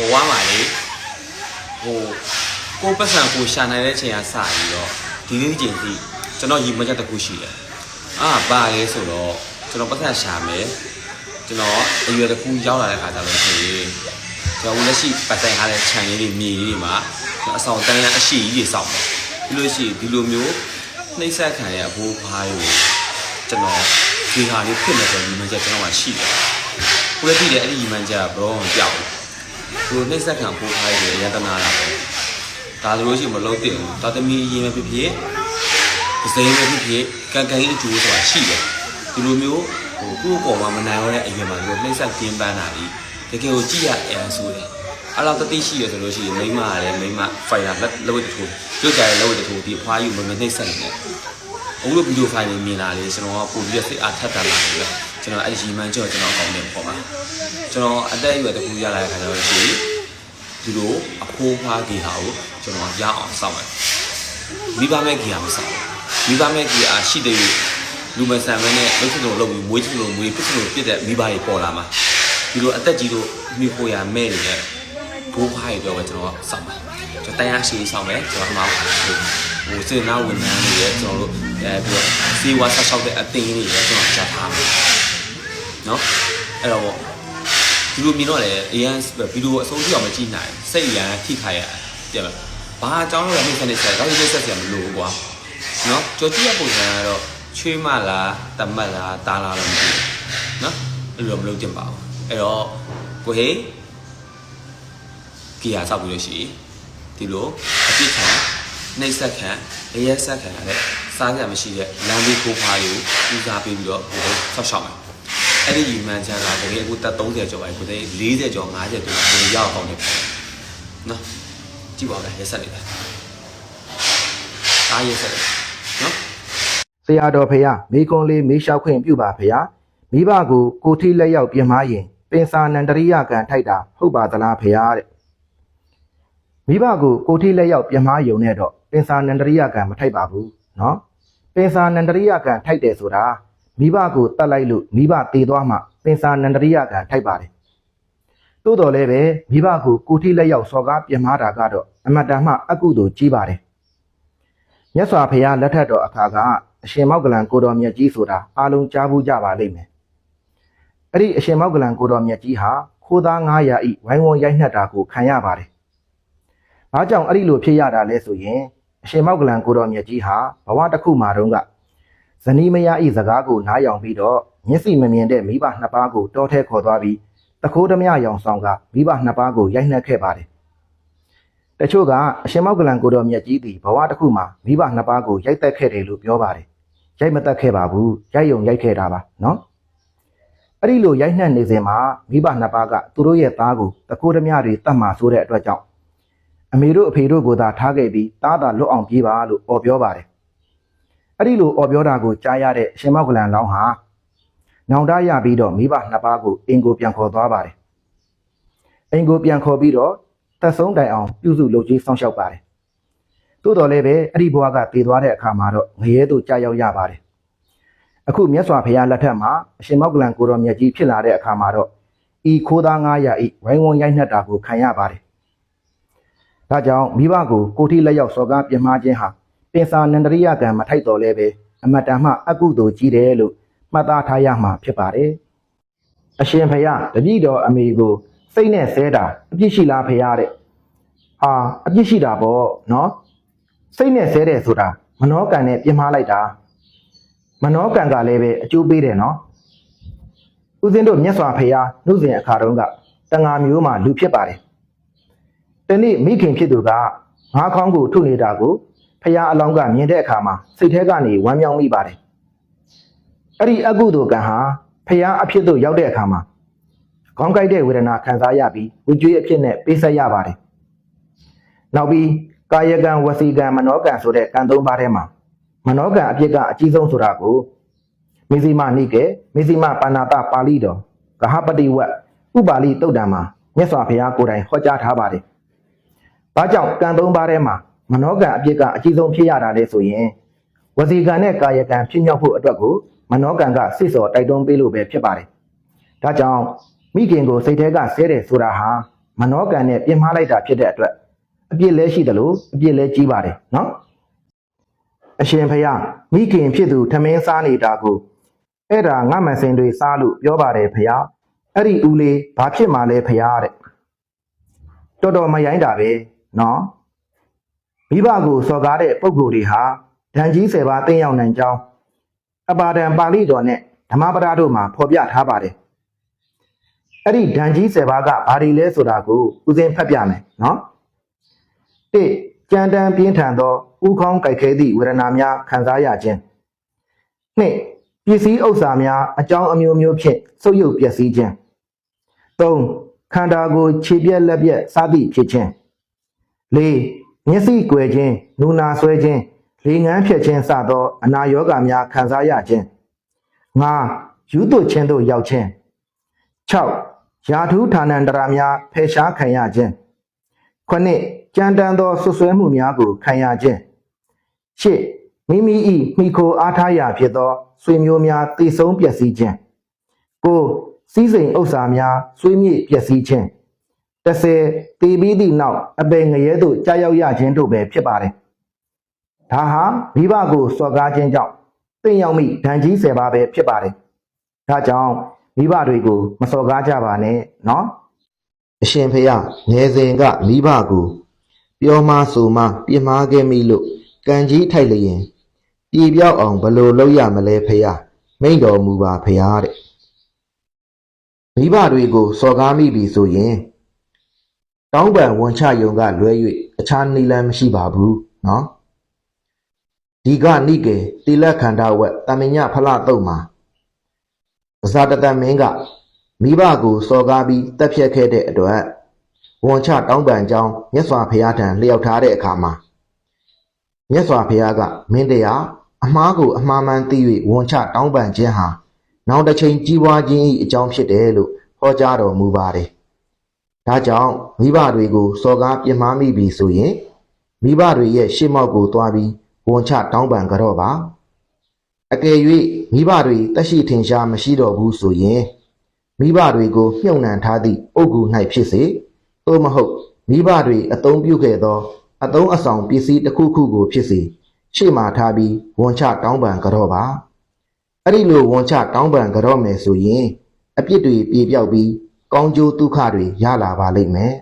ဘဝမှာလေဟိုကိုယ့်ပတ်စံကိုရှာနိုင်တဲ့ချိန်ကစပြီးတော့ဒီနေ့ချိန်ထိကျွန်တော်ရည်မှန်းချက်တစ်ခုရှိတယ်အာဘာလဲဆိုတော့ကျွန်တော်ပတ်စံရှာမယ်ကျွန်တော်အရွယ်တစ်ခုရောက်လာတဲ့ခါကျတော့ဆိုရင်ကျွန်တော်လက်ရှိပတ်စံထားတဲ့ခြံလေးတွေမြေလေးတွေမှာအဆောင်တန်းရန်အရှိကြီးတွေစောင့်တယ်ပြီးလို့ရှိရင်ဒီလိုမျိုးနှိမ့်ဆက်ခံရအဘိုးဖားကိုကျွန်တော်ဒီဟာလေးဖြစ်နေတယ်ဒီမှန်းချက်ကျွန်တော်မှရှိတယ်ကိုလည်းသိတယ်အဲ့ဒီဒီမှန်းချက်ကဘရောကြောက်တယ် သူနှိမ့်ဆက်ခံပို့ထားရတယ်ရတနာတာပဲဒါဆိုလို့ရှိရင်မလုံးတင်ဘူးတာသမီရင်ပဲဖြစ်ဖြစ်ပစိမ်းပဲဖြစ်ဖြစ်ကန်ကန်အကျိုးဆိုတာရှိတယ်ဒီလိုမျိုးဟိုကိုယ့်အပေါ်မှာမနိုင်ရတဲ့အရွယ်မှာဒီလိုနှိမ့်ဆက်ကျင်းပန်းတာဒီတကယ်ကိုကြည့်ရအန်ဆိုတယ်အဲ့တော့တတိရှိရဆိုလို့ရှိရင်မိမကလည်းမိမဖိုင်လာလက်လက်ဝတ်တူကြွကြရလက်ဝတ်တူဒီအဖွားယူမမနှိမ့်ဆက်နေတယ်အခုလိုဗီဒီယိုဖိုင်လေးမြင်လာလေကျွန်တော်ကပို့ပြီးတော့စိတ်အားထက်သန်လာတယ် ကျွန်တော်အဲ့ဒီရီမန်းကြောကျွန်တော်အကောင့်နဲ့ပေါ်ပါကျွန်တော်အသက်အရွယ်တစ်ခုရလာတဲ့ခါကျတော့ရှိဒီလိုအဖိုးဖွားကြီးဟာကိုကျွန်တော်ရအောင်စောင့်မယ်မိဘမဲ့ကြီးဟာမစောင့်မိဘမဲ့ကြီးအားရှိတဲ့လူမဆန်မဲနဲ့လှုပ်ချင်လို့လှုပ်ပြီးမွေးချင်လို့မွေးဖြစ်ချင်လို့ပြစ်တဲ့မိဘတွေပေါ်လာမှာဒီလိုအသက်ကြီးလို့မိဖို့ရမဲ့နေတဲ့ဘိုးဖွားတွေတော့ပဲကျွန်တော်စောင့်ပါကျွန်တော်တရားရှိစောင့်မယ်ကျွန်တော်မှဟိုဟိုစေနာဝန်ထမ်းတွေရဲ့ကျွန်တော်တို့အဲပြီးတော့စီဝါဆက်ဆောက်တဲ့အတင်းတွေရဲ့ကျွန်တော်ကြားထားမယ် နော်အဲ့တော့ဒီလိုမြင်တော့လေအရန်ဗီဒီယိုအဆုံးထိအောင်မကြည့်နိုင်စိတ်ရန်ထိခိုက်ရတယ်ပြန်ပါဘာအကြောင်းလို့လဲနှိမ့်ဆက်နေဆက်တော့နှိမ့်ဆက်ဆက်မလို့ကွာနော်ကြော်ကြည့်ရပုံစံကတော့ချွေးမလားတမတ်လားတားလားတော့မသိဘူးနော်အဲ့လိုမလုပ်ကြပါဘူးအဲ့တော့ကိုဟေးကြည်ရဆောက်ပြီးလို့ရှိရင်ဒီလိုအပြစ်ခံနှိမ့်ဆက်ခံအရက်ဆက်ခံရတဲ့စားကြမရှိတဲ့လမ်းလေးကိုဖားယူဦးစားပေးပြီးတော့ဟိုဆောက်ရှောက်မယ် အဲ့ဒီမှန်ချမ်းကတကယ်အခုတက်30ကျော်ပါအခုတည်း40ကျော်50ကျော်ကိုရောက်အောင်နေပါနော်ကြည့်ပါဦးလားရက်ဆက်လိုက်ပါအားရက်ဆက်လိုက်နော်ဆရာတော်ဖေရမိကွန်လေးမိလျှောက်ခွင့်ပြုပါဖေရမိဘကိုကိုထိလက်ရောက်ပြင်မာရင်ပင်စာနန္တရိယကံထိုက်တာဟုတ်ပါသလားဖေရတဲ့မိဘကိုကိုထိလက်ရောက်ပြင်မာယုံနဲ့တော့ပင်စာနန္တရိယကံမထိုက်ပါဘူးနော်ပင်စာနန္တရိယကံထိုက်တယ်ဆိုတာ မိဘကိုတတ်လိုက်လို့မိဘတည်သွားမှပင်စာနန္တရိယကံထိုက်ပါတယ်တိုးတော်လည်းပဲမိဘကိုကိုထိလက်ရောက်စော်ကားပြင်မတာကတော့အမတ္တမှအကုသိုလ်ကြီးပါတယ်မြတ်စွာဘုရားလက်ထက်တော်အခါကအရှင်မောက္ကလန်ကိုတော်မြတ်ကြီးဆိုတာအားလုံးကြားဘူးကြပါလိမ့်မယ်။အဲ့ဒီအရှင်မောက္ကလန်ကိုတော်မြတ်ကြီးဟာခိုးသား900ဤဝိုင်းဝန်းရိုက်နှက်တာကိုခံရပါတယ်။ဘာကြောင့်အဲ့ဒီလိုဖြစ်ရတာလဲဆိုရင်အရှင်မောက္ကလန်ကိုတော်မြတ်ကြီးဟာဘဝတစ်ခုမှာတုန်းက ဇနီးမယားဤစကားကိုနားယောင်ပြီးတော့မျက်စိမမြင်တဲ့မိဘနှစ်ပါးကိုတောထဲခေါ်သွားပြီးတခိုးဓမြရောင်ဆောင်ကမိဘနှစ်ပါးကိုရိုက်နှက်ခဲ့ပါတယ်။တချို့ကအရှင်မောက္ကလန်ကိုတော်မြတ်ကြီးသည်ဘဝတစ်ခုမှာမိဘနှစ်ပါးကိုရိုက်တက်ခဲ့တယ်လို့ပြောပါတယ်။ရိုက်မတက်ခဲ့ပါဘူးရိုက်ယုံရိုက်ခဲ့တာပါနော်အဲ့ဒီလိုရိုက်နှက်နေစဉ်မှာမိဘနှစ်ပါးကသူတို့ရဲ့သားကိုတကိုးဓမြတွေတတ်မှဆိုတဲ့အတွက်ကြောင့်အမေတို့အဖေတို့ကိုသာထားခဲ့ပြီးသားသာလွတ်အောင်ပြေးပါလို့អော်ပြောပါတယ် အဲ့ဒီလိုអော်ပြောတာကိုကြားရတဲ့ရှင်မောက်ကလန်လောင်းဟာနောင်တရပြီးတော့မိဘနှစ်ပါးကိုအင်ကိုပြန်ခေါ်သွားပါတယ်အင်ကိုပြန်ခေါ်ပြီးတော့သက်ဆုံးတိုင်အောင်ပြုစုလုပ်ကြီးစောင့်ရှောက်ပါတယ်သို့တော်လည်းပဲအဲ့ဒီဘဝကတည်သွားတဲ့အခါမှာတော့ငရဲတို့ကြာရောက်ရပါတယ်အခုမြတ်စွာဘုရားလက်ထက်မှာအရှင်မောက္ကလန်ကိုတော်မြတ်ကြီးဖြစ်လာတဲ့အခါမှာတော့ဤခိုးသား900ဤဝိုင်းဝန်းရိုက်နှက်တာကိုခံရပါတယ်ဒါကြောင့်မိဘကိုကိုတိလက်ရောက်စော်ကားပြင်းမှားခြင်းဟာ ပင်စာနန္ဒရိယကံမထိုက်တော်လဲပဲအမတ္တမှအကုသိုလ်ကြီးတယ်လို့မှတ်သားထားရမှာဖြစ်ပါတယ်အရှင်ဘုရားတပည့်တော်အမေကိုစိတ်နဲ့ဆဲတာအပြစ်ရှိလားဘုရားတဲ့ဟာအပြစ်ရှိတာပေါ့နော်စိတ်နဲ့ဆဲတယ်ဆိုတာမနောကံနဲ့ပြင်မာလိုက်တာမနောကံကလည်းပဲအကျိုးပေးတယ်နော်ဦးဇင်းတို့မြတ်စွာဘုရားနှုတ်စဉ်အခါတုန်းကတန်ဃာမျိုးမှလူဖြစ်ပါတယ်တနေ့မိခင်ဖြစ်သူကငါးခေါင်းကိုထုနေတာကို ဘုရားအလောင်းကမြင်တဲ့အခါမှာစိတ်ထဲကနေဝမ်းမြောက်မိပါတယ်အဲ့ဒီအကုသိုလ်ကံဟာဘုရားအဖြစ်သို့ရောက်တဲ့အခါမှာခေါင်းကိုက်တဲ့ဝေဒနာခံစားရပြီးဝိကျွေးအဖြစ်နဲ့ပေးဆက်ရပါတယ်နောက်ပြီးကာယကံဝစီကံမနောကံဆိုတဲ့ကံသုံးပါးထဲမှာမနောကံအပြစ်ကအကြီးဆုံးဆိုတာကိုမေဇိမနိကေမေဇိမပါဏာတပါဠိတော်ကဟပတိဝတ်ဥပါလိတုတ်တံမှာမြတ်စွာဘုရားကိုယ်တိုင်ဟောကြားထားပါတယ်။ဘာကြောင့်ကံသုံးပါးထဲမှာ မနောကံအပြစ်ကအကြီးဆုံးဖြစ်ရတာလဲဆိုရင်ဝစီကံနဲ့ကာယကံဖြစ်မြောက်ဖို့အတွက်ကိုမနောကံကစိတ်စော်တိုက်တွန်းပေးလို့ပဲဖြစ်ပါတယ်။ဒါကြောင့်မိခင်ကိုစိတ်ထဲကဆဲတယ်ဆိုတာဟာမနောကံနဲ့ပြင်မာလိုက်တာဖြစ်တဲ့အတွက်အပြစ်လဲရှိတယ်လို့အပြစ်လဲကြီးပါတယ်နော်အရှင်ဖယားမိခင်ဖြစ်သူထမင်းစားနေတာကိုအဲ့ဒါငါမစင်တွေစားလို့ပြောပါတယ်ဖယားအဲ့ဒီဦးလေးဘာဖြစ်မှလဲဖယားတဲ့တော်တော်မရိုင်းတာပဲနော် မိဘကိုစော်ကားတဲ့ပုံကိုယ်တွေဟာဓာန်ကြီး၁၀ပါးတင်းရောက်နိုင်ကြောင်းအပါဒံပါဠိတော်နဲ့ဓမ္မပဒတို့မှာဖော်ပြထားပါတယ်အဲ့ဒီဓာန်ကြီး၁၀ပါးကဘာတွေလဲဆိုတာကိုဦးစင်းဖတ်ပြမယ်နော်၁ကြံတန်းပြင်းထန်သောဥခေါင်းကြိုက်ခဲသည့်ဝေဒနာများခံစားရခြင်း၂ပစ္စည်းဥစ္စာများအကြောင်းအမျိုးမျိုးဖြင့်ဆုပ်ယုပ်ပျက်စီးခြင်း၃ခန္ဓာကိုယ်ခြေပြက်လက်ပြက်စသည်ဖြစ်ခြင်း၄ မျက်စိကွယ်ခြင်းနူနာဆွဲခြင်းလေငန်းဖြတ်ခြင်းစသောအနာရောဂါများခံစားရခြင်း၅ယူသွခြင်းတို့ရောက်ခြင်း၆ယာထုဌာနန္တရာများဖယ်ရှားခံရခြင်းခုနှစ်ကြမ်းတမ်းသောဆွဆွဲမှုများကိုခံရခြင်းရှစ်မိမိ၏မိခိုအားထားရာဖြစ်သောဆွေမျိုးများတည်ဆုံးပျက်စီးခြင်းကိုစီးစိမ်ဥစ္စာများဆွေးမြေ့ပျက်စီးခြင်း တစ်ဆယ်တည်ပြီးသည့်နောက်အပေငရဲသို့ကြာရောက်ရခြင်းတို့ပဲဖြစ်ပါတယ်ဒါဟာမိဘကိုစော်ကားခြင်းကြောင့်တင့်ရောက်မိဒဏ်ကြီး၁၀ပါးပဲဖြစ်ပါတယ်ဒါကြောင့်မိဘတွေကို မစော်ကားကြပါနဲ့နော်အရှင်ဖေယငယ်စဉ်ကမိဘကိုပြောမဆိုမပြစ်မှားခဲ့မိလို့ကံကြီးထိုက်လျင်ပြေပြောက်အောင်ဘယ်လိုလုပ်ရမလဲဖေယမိန့်တော်မူပါဖေယတဲ့မိဘတွေကိုစော်ကားမိပြီဆိုရင် တောင်းပန်ဝန်ချယုံကလွဲ၍အခြားနိလန်းမရှိပါဘူးနော်ဒီကနိကေတိလခန္ဓာဝက်တမညဖလတုတ်မှာပဇာတတမင်းကမိဘကိုစော်ကားပြီးတက်ဖြတ်ခဲ့တဲ့အတွက်ဝန်ချတောင်းပန်ကြောင်းမြတ်စွာဘုရားထံလျှောက်ထားတဲ့အခါမှာမြတ်စွာဘုရားကမင်းတရားအမှားကိုအမှားမှန်သိ၍ဝန်ချတောင်းပန်ခြင်းဟာနောက်တစ်ချိန်ကြီးပွားခြင်း၏အကြောင်းဖြစ်တယ်လို့ဟောကြားတော်မူပါတယ်။ ဒါကြောင့်မိဘတွေကိုစော်ကားပြစ်မှားမိပြီဆိုရင်မိဘတွေရဲ့ရှေ့မောက်ကိုတွားပြီးဝန်ချတောင်းပန်ကြတော့ပါ။အကယ်၍မိဘတွေတက်ရှိထင်ရှားမရှိတော့ဘူးဆိုရင်မိဘတွေကိုမြုပ်နှံထားသည့်အုပ်ကူ၌ဖြစ်စေသို့မဟုတ်မိဘတွေအသုံးပြုခဲ့သောအသုံးအဆောင်ပစ္စည်းတစ်ခုခုကိုဖြစ်စေရှေ့မှထားပြီးဝန်ချတောင်းပန်ကြတော့ပါအဲ့ဒီလိုဝန်ချတောင်းပန်ကြတော့မယ်ဆိုရင်အပြစ်တွေပြေပြောက်ပြီး ကောင်းကျိုးဒုက္ခတွေရလာပါလိမ့်မယ်